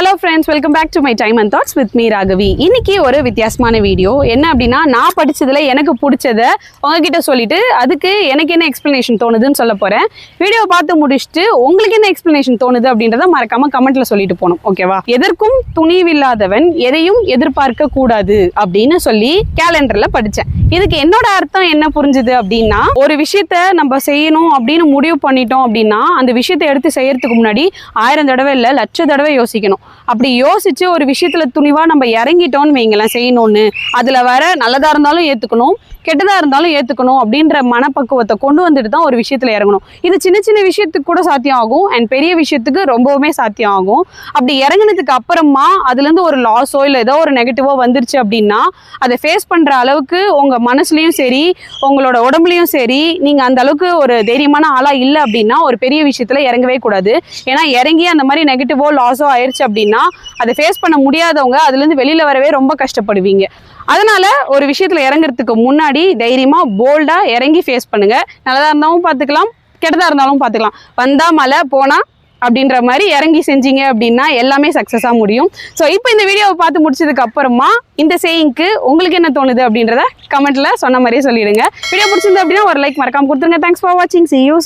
Hello friends welcome back to my time and thoughts with me Raghavi இன்னைக்கு ஒரு வித்தியாசமான video என்ன அப்படின்னா நான் படித்ததில் எனக்கு பிடிச்சத உங்ககிட்ட சொல்லிட்டு அதுக்கு எனக்கு என்ன எக்ஸ்பிளனேஷன் தோணுதுன்னு சொல்ல போகிறேன் வீடியோ பார்த்து முடிச்சுட்டு உங்களுக்கு என்ன எக்ஸ்ப்ளனேஷன் தோணுது அப்படின்றத மறக்காம கமெண்ட்ல சொல்லிட்டு போகணும். ஓகேவா எதற்கும் துணிவில்லாதவன் எதையும் எதிர்பார்க்க கூடாது அப்படின்னு சொல்லி கேலண்டர்ல படித்தேன் இதுக்கு என்னோட அர்த்தம் என்ன புரிஞ்சுது அப்படின்னா ஒரு விஷயத்த நம்ம செய்யணும் அப்படின்னு முடிவு பண்ணிட்டோம் அப்படின்னா அந்த விஷயத்தை எடுத்து செய்யறதுக்கு முன்னாடி ஆயிரம் தடவை இல்லை லட்ச தடவை யோசிக்கணும். அப்படி யோசிச்சு ஒரு விஷயத்துல துணிவா நம்ம இறங்கிட்டோம்னு வைங்களேன் செய்யணும்னு. அதுல வர நல்லதா இருந்தாலும் ஏத்துக்கணும் கெட்டதா இருந்தாலும் ஏத்துக்கணும் அப்படின்ற மனப்பக்குவத்தை கொண்டு வந்துட்டு தான் ஒரு விஷயத்துல இறங்கணும். இது சின்ன சின்ன விஷயத்துக்கு கூட சாத்தியம் ஆகும் அண்ட் பெரிய விஷயத்துக்கு ரொம்பவுமே சாத்தியம் ஆகும். அப்படி இறங்குனதுக்கு அப்புறமா அதுல இருந்து ஒரு லாஸோ இல்லை ஏதோ ஒரு நெகட்டிவோ வந்துருச்சு அப்படின்னா அதை ஃபேஸ் பண்ற அளவுக்கு உங்க மனசுலயும் சரி உங்களோட உடம்புலயும் சரி நீங்க அந்த அளவுக்கு ஒரு தைரியமான ஆளா இல்லை அப்படின்னா ஒரு பெரிய விஷயத்துல இறங்கவே கூடாது. ஏன்னா இறங்கி அந்த மாதிரி நெகட்டிவோ லாஸோ ஆயிடுச்சு அப்படின்னா அதை ஃபேஸ் பண்ண முடியாதவங்க அதுல இருந்து வெளியில வரவே ரொம்ப கஷ்டப்படுவீங்க. அதனால ஒரு விஷயத்துல இறங்குறதுக்கு முன்னாடி தைரியமா போல்டா இறங்கி ஃபேஸ் பண்ணுங்க. நல்லதாக இருந்தாலும் பார்த்துக்கலாம் கெட்டதா இருந்தாலும் பார்த்துக்கலாம். வந்தா மழை போனா அப்படின்ற மாதிரி இறங்கி செஞ்சீங்க அப்படின்னா எல்லாமே சக்ஸஸாக முடியும். ஸோ இப்போ இந்த வீடியோவை பார்த்து முடிச்சதுக்கு அப்புறமா இந்த சேயிங்க்கு உங்களுக்கு என்ன தோணுது அப்படின்றத கமெண்ட்ல சொன்ன மாதிரியே சொல்லிடுங்க. வீடியோ பிடிச்சிருந்து அப்படின்னா ஒரு லைக் மறக்காம கொடுத்துருங்க. தேங்க்ஸ் ஃபார் வாட்சிங் சி யூ